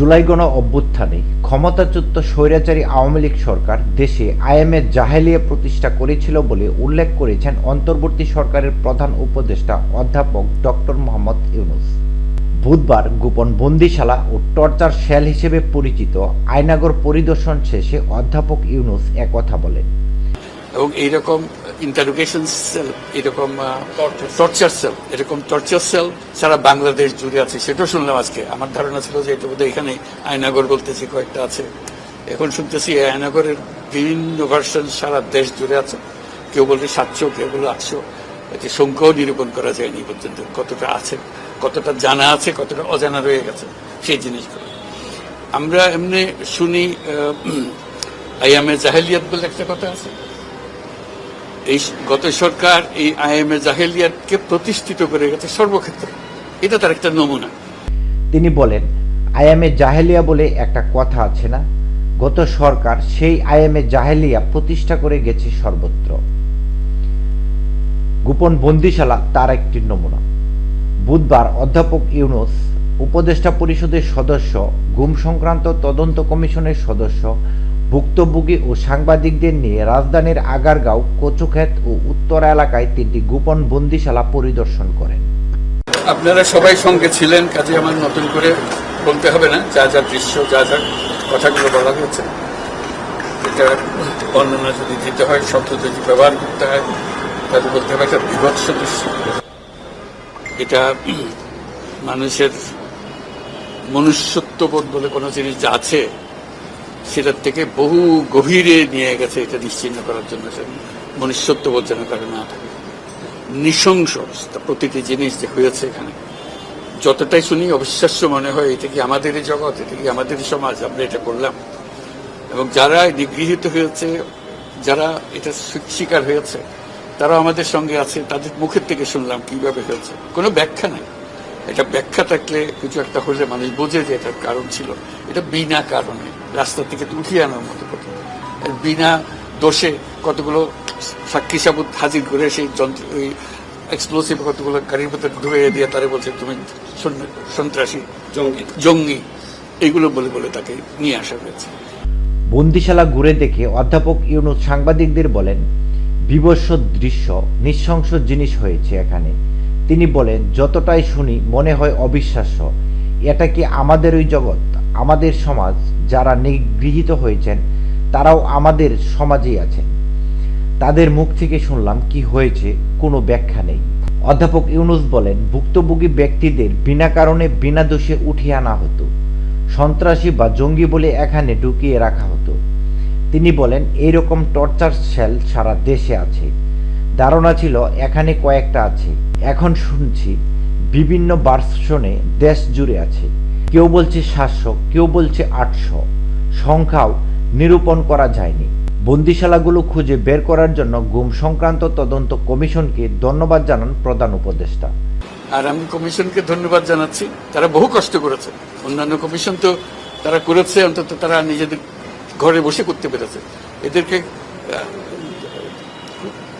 জুলাই গণ অভ্যুত্থানে ক্ষমতাচ্যুত স্বৈরাচারী আওয়ামী লীগ সরকার দেশে আইএমএ জাহেলিয়া প্রতিষ্ঠা করেছিল বলে উল্লেখ করেছেন অন্তর্বর্তী সরকারের প্রধান উপদেষ্টা অধ্যাপক ডক্টর মোহাম্মদ ইউনুস। বুধবার গোপন বন্দিশালা ও টর্চার সেল হিসেবে পরিচিত আয়নাগর পরিদর্শন শেষে অধ্যাপক ইউনুস একথা বলেন। এবং এইরকম ইন্টারোগেশন সেল এরকম টর্চার সেল এরকম টর্চার সেল সারা বাংলাদেশ জুড়ে আছে। সেটাও শুনলাম আজকে। আমার ধারণা ছিল যে এটা বোধহয় এখানে আয়নাগর বলতেছি কয়েকটা আছে। এখন শুনতেছি আয়নাগরের বিভিন্ন ভার্সন সারা দেশ জুড়ে আছে। কেউ বলছে সাতশো, কেউ বলে আটশো। এতে সংখ্যাও নিরূপণ করা যায়নি পর্যন্ত। কতটা আছে, কতটা জানা আছে, কতটা অজানা রয়ে গেছে, সেই জিনিসগুলো। আমরা এমনি শুনি আইয়ামে জাহেলিয়াত বলে একটা কথা আছে। এই গত সরকার এই আইএমএ জাহেলিয়াতকে প্রতিষ্ঠিত করে গেছে সর্বক্ষেত্রে। এটা তার একটা নমুনা। তিনি বলেন, আইএমএ জাহেলিয়া বলে একটা কথা আছে না? গত সরকার সেই আইএমএ জাহেলিয়া প্রতিষ্ঠা করে গেছে সর্বত্র। গোপন বন্দিশালা তার একটি নমুনা। বুধবার অধ্যাপক ইউনুস, উপদেষ্টা পরিষদের সদস্য, গুম সংক্রান্ত তদন্ত কমিশনের সদস্য ভুক্তভোগী ও সাংবাদিকদের নিয়ে রাজধানীর আগারগাঁও, কচুক্ষেত ও উত্তরা এলাকায় তিনটি গোপন বন্দিশালা পরিদর্শন করেন। আপনারা সবাই সঙ্গে ছিলেন, কাজে আমার নতুন করে বলতে হবে না, যা যা দৃশ্য, যা যা কথাগুলো বলা হয়েছে। এটা বর্ণনা যদি দিতে হয়, শব্দ যদি ব্যবহার করতে হয়, তাহলে বলতে হবে একটা বিভৎস দৃশ্য। এটা মানুষের মনুষ্যত্ববোধ বলে কোনো জিনিস যা আছে সেটার থেকে বহু গভীরে নিয়ে গেছে এটা নিশ্চিন্ন করার জন্য মনুষ্যত্ব মনুষ্যত্ববোধ যেন কারও না থাকে। নৃশংস অবস্থা, প্রতিটি জিনিস যে হয়েছে এখানে। যতটাই শুনি, অবিশ্বাস্য মনে হয়, এটা কি আমাদেরই জগৎ, এটা কি আমাদেরই সমাজ, আমরা এটা করলাম। এবং যারা নিগৃহীত হয়েছে, যারা এটা শিকার হয়েছে তারা আমাদের সঙ্গে আছে, তাদের মুখের থেকে শুনলাম কীভাবে হয়েছে। কোনো ব্যাখ্যা নাই। এটা ব্যাখ্যা থাকলে কিছু একটা হলে মানুষ বোঝে যে এটার কারণ ছিল। এটা বিনা কারণে রাস্তা থেকে উঠিয়ে আনার মতো কথা আর বিনা দোষে কতগুলো সাক্ষী সাবুত হাজির করে সেই যন্ত্র ওই এক্সপ্লোসিভ কতগুলো গাড়ির ভেতর ঢুকে দিয়ে তারা বলছে তুমি সন- সন্ত্রাসী জঙ্গি। জঙ্গি। এইগুলো বলে বলে তাকে নিয়ে আসা হয়েছে। বন্দিশালা ঘুরে দেখে অধ্যাপক ইউনুস সাংবাদিকদের বলেন বিভৎস দৃশ্য নৃশংস জিনিস হয়েছে এখানে। তিনি বলেন, যতটাই শুনি, মনে হয় অবিশ্বাস্য। এটা কি আমাদের ওই জগৎ? আমাদের সমাজ যারা নিগৃহীত হয়েছেন, তারাও আমাদের সমাজেই আছেন। তাদের মুখ থেকে শুনলাম কি হয়েছে, কোনো ব্যাখ্যা নেই। অধ্যাপক ইউনুস বলেন, ভুক্তভোগী ব্যক্তিদের বিনা কারণে বিনা দোষে উঠিয়ে আনা হতো। সন্ত্রাসী বা জঙ্গি বলে এখানে ঢুকিয়ে রাখা হতো। তিনি বলেন, এইরকম টর্চার সেল সারা দেশে আছে। ধারণা ছিল, এখানে কয়েকটা আছে। এখন শুনছি বিভিন্ন ভার্সনে দেশ জুড়ে আছে। কেউ বলছে সাতশো, কেউ বলছে আটশো। সংখ্যাও নিরূপণ করা যায়নি। বন্দিশালাগুলো খুঁজে বের করার জন্য গুম সংক্রান্ত তদন্ত কমিশনকে ধন্যবাদ জানান প্রধান উপদেষ্টা। আর আমি কমিশনকে ধন্যবাদ জানাচ্ছি। তারা বহু কষ্ট করেছে। অন্যান্য কমিশন তো তারা করেছে, অন্তত তারা নিজেদের ঘরে বসে করতে পেরেছে। এদেরকে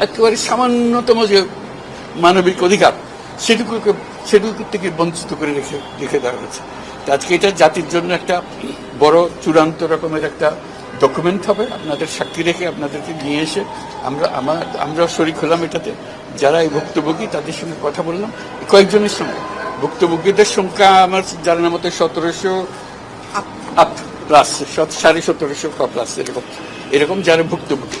একেবারে সামান্যতম যে মানবিক অধিকার, সেটুকুকে সেটুকু থেকে বঞ্চিত করে রেখে রেখে দেওয়া হয়েছে। আজকে এটা জাতির জন্য একটা বড় চূড়ান্ত রকমের একটা ডকুমেন্ট হবে। আপনাদের সাক্ষী রেখে আপনাদেরকে নিয়ে এসে আমরা আমার আমরাও শরিক হলাম এটাতে। যারা এই ভুক্তভোগী, তাদের সঙ্গে কথা বললাম। কয়েকজনের সঙ্গে। ভুক্তভোগীদের সংখ্যা আমার জানার মতো সতেরোশো আপ প্লাস সাড়ে সতেরোশো প্লাস এরকম। এরকম যারা ভুক্তভোগী।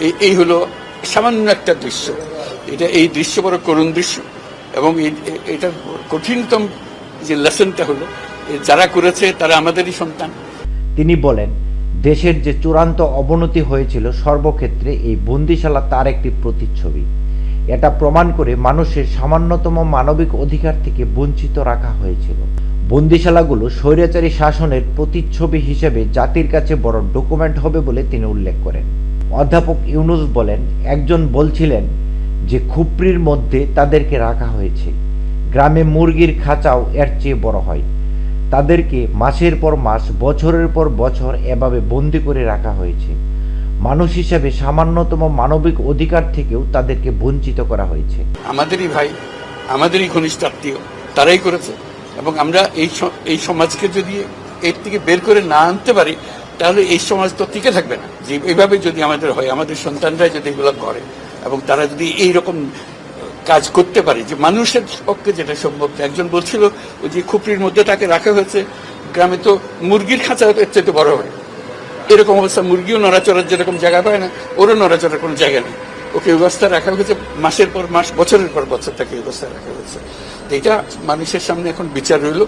এই এই হলো সামান্য একটা দৃশ্য। এটা এই দৃশ্য বড় করুণ দৃশ্য। এবং এটা কঠিনতম যে লেসনটা হলো যারা করেছে তারা আমাদেরই সন্তান। তিনি বলেন, দেশের যে চূড়ান্ত অবনতি হয়েছিল সর্বক্ষেত্রে এই বন্দিশালা তার একটি প্রতিচ্ছবি। এটা প্রমাণ করে মানুষের সামান্যতম মানবিক অধিকার থেকে বঞ্চিত রাখা হয়েছিল। বন্দিশালাগুলো স্বৈরাচারী শাসনের প্রতিচ্ছবি হিসেবে জাতির কাছে বড় ডকুমেন্ট হবে বলে তিনি উল্লেখ করেন। অধ্যাপক ইউনুস বলেন, একজন বলছিলেন যে খুপরির মধ্যে তাদেরকে রাখা হয়েছে। গ্রামে মুরগির খাঁচাও এর চেয়ে বড় হয়। তাদেরকে মাসের পর মাস, বছরের পর বছর এভাবে বন্দি করে রাখা হয়েছে। মানুষ হিসাবে সামান্যতম মানবিক অধিকার থেকেও তাদেরকে বঞ্চিত করা হয়েছে। আমাদেরই ভাই, আমাদেরই ঘনিষ্ঠ আত্মীয়, তারাই করেছে। এবং আমরা এই এই সমাজকে যদি এর থেকে বের করে না আনতে পারি তাহলে এই সমাজ তো টিকে থাকবে না। যে এইভাবে যদি আমাদের হয়, আমাদের সন্তানরাই যদি এগুলো করে এবং তারা যদি এই রকম কাজ করতে পারে, যে মানুষের পক্ষে যেটা সম্ভব একজন বলছিল, ওই যে খুপড়ির মধ্যে তাকে রাখা হয়েছে, গ্রামে তো মুরগির খাঁচা এর চাইতে বড় হয়। এরকম অবস্থা, মুরগিও নড়াচড়ার যেরকম জায়গা পায় না, ওরও নড়াচড়ার কোনো জায়গা নেই। ওকে অবস্থায় রাখা হয়েছে, মাসের পর মাস, বছরের পর বছর তাকে অবস্থায় রাখা হয়েছে। এটা মানুষের সামনে এখন বিচার রইল।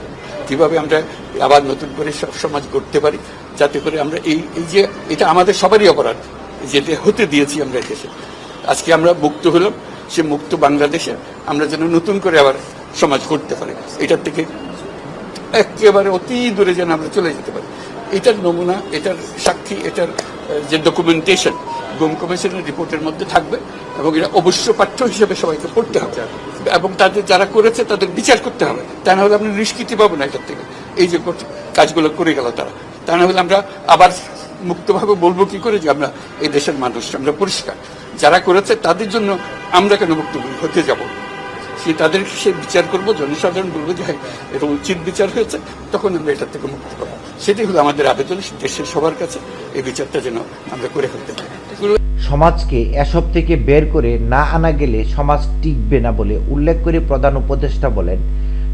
কীভাবে আমরা আবার নতুন করে সব সমাজ করতে পারি যাতে করে আমরা এই এই যে, এটা আমাদের সবারই অপরাধ, যেটা হতে দিয়েছি আমরা দেশে। আজকে আমরা মুক্ত হলাম, সে মুক্ত বাংলাদেশে আমরা যেন নতুন করে আবার সমাজ করতে পারি। এটার থেকে একেবারে অতি দূরে যেন আমরা চলে যেতে পারি। এটার নমুনা, এটার সাক্ষী, এটার যে ডকুমেন্টেশন গুম কমিশনের রিপোর্টের মধ্যে থাকবে এবং এটা অবশ্য পাঠ্য হিসেবে সবাইকে পড়তে হবে। এবং তাদের যারা করেছে, তাদের বিচার করতে হবে। তা না হলে আমরা নিষ্কৃতি পাবো না এটার থেকে। এই যে কাজগুলো করে গেল তারা। তা না হলে আমরা আবার মুক্তভাবে বলব কি করে যে আমরা এই দেশের মানুষ, আমরা পরিষ্কার। যারা করেছে তাদের জন্য আমরা কেন মুক্ত হতে যাব? সে তাদের সে বিচার করব, জনসাধারণ বলব যে হ্যাঁ এটা উচিত বিচার হয়েছে, তখন আমরা এটার থেকে মুক্ত পাবো সেটাই হলো আমাদের আবেদন দেশের সবার কাছে এই বিচারটা যেন আমরা করে ফেলতে পারি। সমাজকে এসব থেকে বের করে না আনা গেলে সমাজ টিকবে না বলে উল্লেখ করে প্রধান উপদেষ্টা বলেন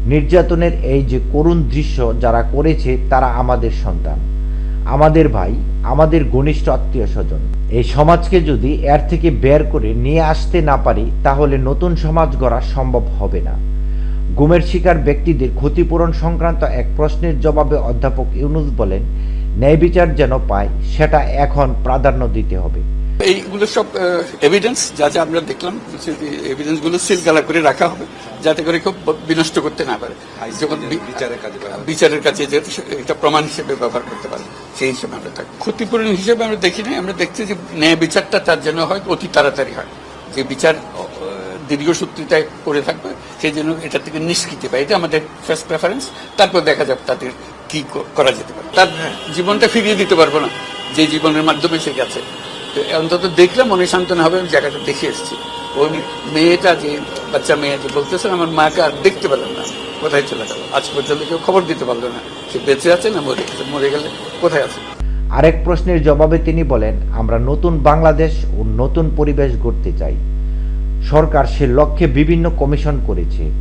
নির্যাতনের এই যে করুণ দৃশ্য যারা করেছে, তারা আমাদের সন্তান। আমাদের ভাই, আমাদের ঘনিষ্ঠ আত্মীয় স্বজন। এই সমাজকে যদি এর থেকে বের করে নিয়ে আসতে না পারি, তাহলে নতুন সমাজ গড়া সম্ভব হবে না। গুমের শিকার ব্যক্তিদের ক্ষতিপূরণ সংক্রান্ত এক প্রশ্নের জবাবে অধ্যাপক ইউনুস বলেন, ন্যায় বিচার যেন পায়, সেটা এখন প্রাধান্য দিতে হবে। এইগুলো সব এভিডেন্স যা যা আমরা দেখলাম এভিডেন্সগুলো সিলগালা করে রাখা হবে যাতে করে কেউ বিনষ্ট করতে না পারে। যখন বিচারের কাজে বিচারের কাছে যেহেতু এটা প্রমাণ হিসেবে ব্যবহার করতে পারে সেই হিসেবে আমরা থাকি। ক্ষতিপূরণ হিসেবে আমরা দেখি নাই আমরা দেখছি যে ন্যায় বিচারটা তার জন্য হয় অতি তাড়াতাড়ি হয়। যে বিচার দীর্ঘসূত্রিতায় করে থাকবে সেই জন্য এটা থেকে নিষ্কৃতি পায়। এটা আমাদের ফার্স্ট প্রেফারেন্স তারপর দেখা যাবে তাদের কি করা যেতে পারে। তার জীবনটা ফিরিয়ে দিতে পারব না যে জীবনের মাধ্যমে সে গেছে। অন্তত দেখলে মনে সান্ত্বনা হবে, আমি জায়গাটা দেখে এসেছি। ওই মেয়েটা যে, বাচ্চা মেয়ে যে বলতেছে আমার মাকে আর দেখতে পেলাম না। কোথায় চলে গেল? আজ পর্যন্ত কেউ খবর দিতে পারল না। সে বেঁচে আছে না মরে গেছে? মরে গেলে কোথায় আছে? আরেক প্রশ্নের জবাবে তিনি বলেন, আমরা নতুন বাংলাদেশ ও নতুন পরিবেশ গড়তে চাই। সরকার সে লক্ষ্যে বিভিন্ন কমিশন করেছে।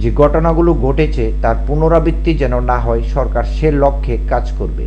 যে ঘটনাগুলো ঘটেছে, তার পুনরাবৃত্তি যেন না হয়, সরকার সে লক্ষ্যে কাজ করবে।